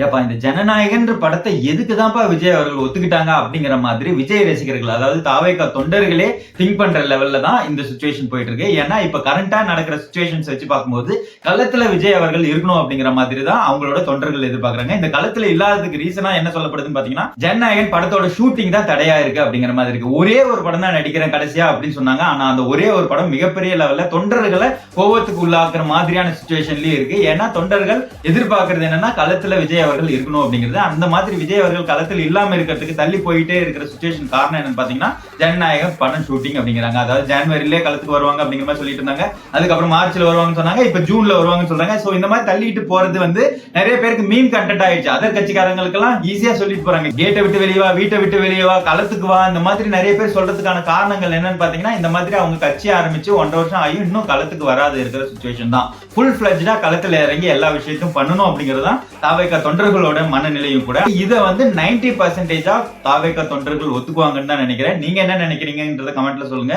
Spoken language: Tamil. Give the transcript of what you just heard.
ஏப்பா இந்த ஜனநாயகன்ற படத்தை எதுக்கு தான்ப்பா விஜய் அவர்கள் ஒத்துக்கிட்டாங்க அப்படிங்கிற மாதிரி விஜய் ரசிகர்கள் அதாவது தாவேக்கா தொண்டர்களே திங்க் பண்ற லெவல்ல தான் இந்த சுச்சுவேஷன் போயிட்டு இருக்கு ஏன்னா இப்ப கரண்டா நடக்கிற சுச்சுவேஷன்ஸ் வச்சு பார்க்கும்போது களத்துல விஜய் அவர்கள் இருக்கணும் அப்படிங்கிற மாதிரி தான் அவங்களோட தொண்டர்கள் எதிர்பார்க்கறாங்க. இந்த களத்துல இல்லாததுக்கு ரீசனா என்ன சொல்லப்படுதுன்னு பாத்தீங்கன்னா ஜனநாயகன் படத்தோட ஷூட்டிங் தான் தடையா இருக்கு அப்படிங்கிற மாதிரி இருக்கு. ஒரே ஒரு படம் தான் நடிக்கிறேன் கடைசியா அப்படின்னு சொன்னாங்க. ஆனா அந்த ஒரே ஒரு படம் மிகப்பெரிய லெவல்ல தொண்டர்களை கோபத்துக்கு உள்ளாக்குற மாதிரியான சுச்சுவேஷன்லயே இருக்கு. ஏன்னா தொண்டர்கள் எதிர்பார்க்கறது என்னன்னா களத்துல விஜய் அவர்கள் இருக்கணும் அப்படிங்கிறது அந்த மாதிரி விஜய் அவர்கள் களத்தில் இல்லாம இருக்கிறதுக்கு தள்ளி போயிட்டே இருக்கிற சுச்சுவேஷன் காரணம் என்னன்னு பாத்தீங்கன்னா ஜனநாயகம் படம் ஷூட்டிங் அப்படிங்கிறாங்க. அதாவது ஜனவரிலே களத்துக்கு வருவாங்க அப்படிங்கிற மாதிரி சொல்லிட்டு இருந்தாங்க. அதுக்கப்புறம் மார்ச்ல வருவாங்கன்னு சொன்னாங்க இப்ப ஜூன்ல வருவாங்கன்னு சொல்றாங்க. சோ இந்த மாதிரி தள்ளிட்டு போறது வந்து நிறைய பேருக்கு மீன் கண்டென்ட் ஆயிடுச்சு. அதர் கட்சிக்காரங்களுக்கு எல்லாம் ஈஸியா சொல்லிட்டு போறாங்க. கேட்டை விட்டு வெளியே வா வீட்டை விட்டு வெளியே வா களத்துக்கு வா இந்த மாதிரி நிறைய பேர் சொல்றதுக்கான காரணங்கள் என்னன்னு பாத்தீங்கன்னா இந்த மாதிரி அவங்க கட்சி ஆரம்பிச்சு ஒன்றரை வருஷம் ஆகியும் இன்னும் களத்துக்கு வராது இருக்கிற சுச்சுவேஷன் தான். ஃபுல் ஃபிளஜா களத்துல இறங்கி எல்லா விஷயத்தையும் பண்ணணும் அப்படிங்கறதான் தான் தொண்டர்களோட மனநிலையும் கூட. இதை வந்து 90% பர்சன்டேஜ் ஆஃப் தாவேக்கா தொண்டர்கள் ஒத்துக்குவாங்கன்னு தான் நினைக்கிறேன். நீங்க என்ன நினைக்கிறீங்கன்றத கமெண்ட்ல சொல்லுங்க.